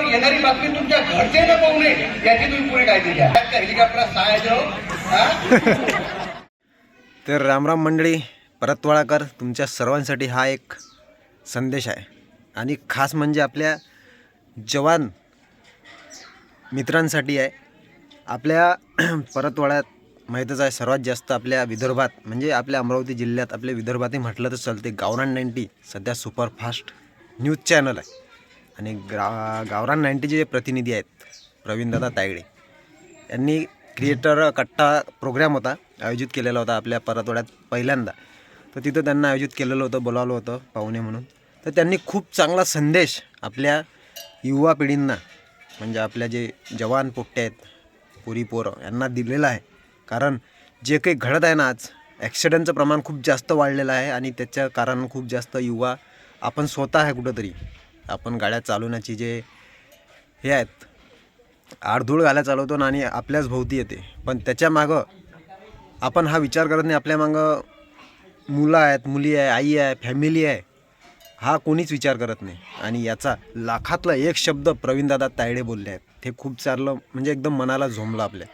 नाईन्टीवर येणारी बातमी तुमच्या घरचे न पाहू नये. याची तुम्ही पुरी काळजी घ्या. हेलिकॉप्टर सहाय्य तर रामराम मंडळी परतवाळाकर तुमच्या सर्वांसाठी हा एक संदेश आहे. आणि खास म्हणजे आपल्या जवान मित्रांसाठी आहे. आपल्या परतवाड्यात माहीतच आहे सर्वात जास्त आपल्या विदर्भात म्हणजे आपल्या अमरावती जिल्ह्यात आपल्या विदर्भातही म्हटलं तर चालते गावरान नाईन्टी सध्या सुपरफास्ट न्यूज चॅनल आहे. आणि गा गावरान नाईन्टीचे जे प्रतिनिधी आहेत प्रवीणदादा तायडे यांनी क्रिएटर कट्टा प्रोग्राम होता आयोजित केलेला होता आपल्या परतवाड्यात पहिल्यांदा. तर तिथं त्यांना आयोजित केलेलं होतं बोलावलं होतं पाहुणे म्हणून. तर त्यांनी खूप चांगला संदेश आपल्या युवा पिढींना म्हणजे आपल्या जे जवान पोट्टे आहेत पुरी पोरं यांना दिलेला आहे. कारण जे काही घडत आहे ना आज ॲक्सिडेंटचं प्रमाण खूप जास्त वाढलेलं आहे आणि त्याच्या कारण खूप जास्त युवा आपण स्वतः आहे कुठंतरी. आपण गाड्या चालवण्याची जे हे आहेत आडधूळ गाड्या चालवतो ना आणि आपल्याच भोवती येते. पण त्याच्या मागं आपण हा विचार करत नाही आपल्या मागं मुलं आहेत मुली आहे आई आहे फॅमिली आहे हा कोणीच विचार करत नाही. आणि याचा लाखातला एक शब्द प्रवीणदादा तायडे बोलले आहेत. ते खूप चारलं म्हणजे एकदम मनाला झोंबलं आपल्या.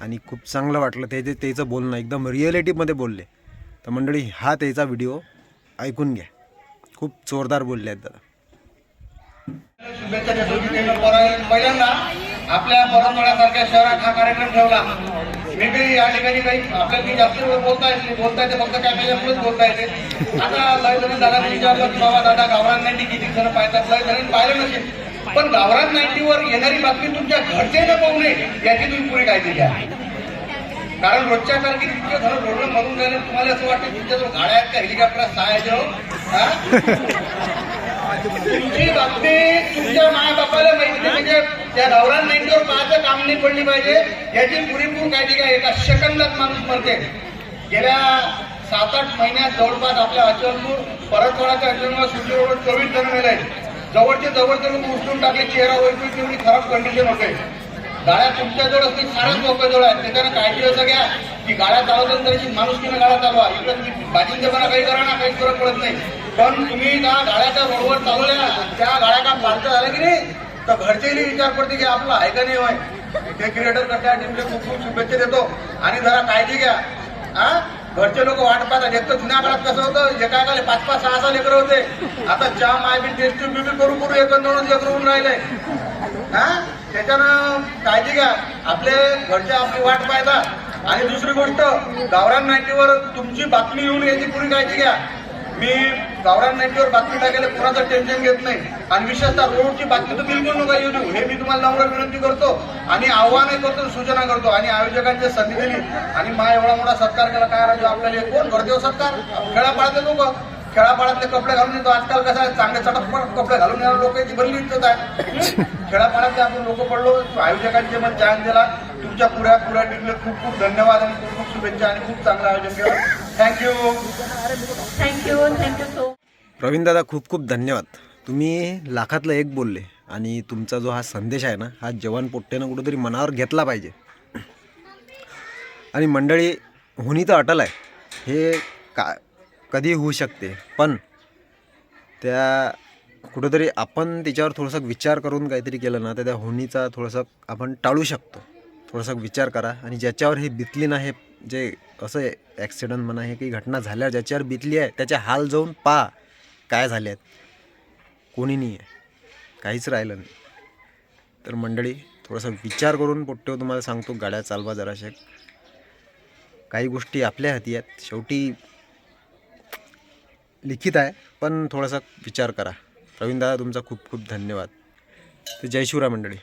आणि खूप चांगलं वाटलं ते ते त्याचं बोलणं एकदम रिअलिटीमध्ये बोलले. तर मंडळी हा त्याचा व्हिडिओ ऐकून घ्या. खूप जोरदार बोलले आहेत दादा. शुभेच्छा देतो पहिल्यांदा आपल्या परंपरासारख्या शहरात हा कार्यक्रम ठेवला. मी काही या ठिकाणी काही आपल्याला जास्त वेळ बोलता येत नाही. बोलता येते फक्त कॅमेऱ्यामुळेच बोलता येते. आता लय धरण दादा विचारलं की बाबा दादा गावरान नाईन्टी किती जण पाहतात लय जण पाहिलं नसेल. पण गावरान नाईन्टीवर येणारी बातमी तुमच्या घरचे न पाहू नये याची तुम्ही पुरी काळजी घ्या. कारण रोजच्या कारकिर्दीत तुमच्या जण रोडला मरून राहिले तुम्हाला असं वाटतं तुमच्या गाड्या आहेत का? हेलिकॉप्टर सहाय्य तुमची बातमी तुमच्या मायबापाला माहिती म्हणजे त्या गावरान नाईन्टीवर पाहायचं काम नाही पडली पाहिजे. याची पुरेपूर काळजी काय एका सेकंदात माणूस मरते. गेल्या सात आठ महिन्यात जवळपास आपल्या अचलपूर परतवाडाच्या अचलपूर सुट्टी रोड चोवीस जण मेले. जवळचे जवळचे लोक उचलून टाकले. चेहरा वैकून तेवढी खराब कंडिशन होते. गाड्या तुमच्याजवळ असतील. साऱ्याच लोकांजवळ आहेत. त्याच्यानं काळजी असं घ्या की गाड्या चालवताना तरी माणुसकीनं गाड्या चालवा. इकडे तुम्ही बाजींचेपणा काही करा ना काही पडत नाही. पण तुम्ही त्या गाड्याच्या रोडवर चालवल्या त्या गाड्या का पालत्या झालं की नाही? तर घरचेही विचार पडते की आपलं आहे का नाही होय? ते क्रिएटर करता टीमले खूप खूप शुभेच्छा देतो. आणि जरा काळजी घ्या. हा घरचे लोक वाट पाहतात. एक तर जुन्या काळात कसं होतं एका एकाले पाच पाच सहा सहा लेकर होते. आता चहा माय बी टेस्ट बी करू करू एक दोन लेकर होऊन राहिले. हा त्याच्यानं काळजी घ्या. आपले घरचे आपली वाट पाहतात. आणि दुसरी गोष्ट गावरान नाईटीवर तुमची बातमी येऊन याची पुरी काळजी घ्या. मी गावरान नाईन्टीवर बातमी टाकायला कोणाचं टेन्शन घेत नाही. आणि विशेषतः रोडची बातमी तर बिलकुल नका येऊ देऊ हे मी तुम्हाला नम्र विनंती करतो आणि आव्हानही करतो सूचना करतो. आणि आयोजकांची संधी दिली आणि मा एवढा मोठा सत्कार केला काय राजू आपल्याला कोण? करतो सत्कार? खेळापाळातले लोक. खेळापाळातले कपडे घालून येतो. आजकाल कसं आहे चांगले चटक कपडे घालून लोक लोकांची बदली इज्जत आहे. खेळापाळातले आपण लोक पडलो आयोजकांचे मग जान दिला तुमच्या पुऱ्या पुऱ्या टीमले खूप खूप धन्यवाद आणि खूप खूप शुभेच्छा आणि खूप चांगलं आयोजन केलं. Thank you thank you thank you so प्रवीणदादा खूप खूप धन्यवाद. तुम्ही लाखातलं एक बोलले आणि तुमचा जो हा संदेश आहे ना हा जवान पोट्ट्यानं कुठंतरी मनावर घेतला पाहिजे. आणि मंडळी होणी तर अटल आहे. हे का कधी होऊ शकते पण त्या कुठंतरी आपण त्याच्यावर थोडंसं विचार करून काहीतरी केलं ना तर त्या होणीचा थोडंसं आपण टाळू शकतो. थोडासा विचार करा आणि ज्याच्यावर हे बितली ना हे जे असं ॲक्सिडंट म्हणा हे काही घटना झाल्या ज्याच्यावर बितली आहे त्याचे हाल जाऊन पा काय झाले आहेत. कोणी नाही आहे. काहीच राहिलं नाही. तर मंडळी थोडासा विचार करून पोट्टेव तुम्हाला सांगतो गाड्या चालवा जराशे. काही गोष्टी आपल्या हाती आहेत. शेवटी लिखित आहे पण थोडासा विचार करा. प्रवीण दादा तुमचा खूप खूप धन्यवाद. तर जय शिवराय मंडळी.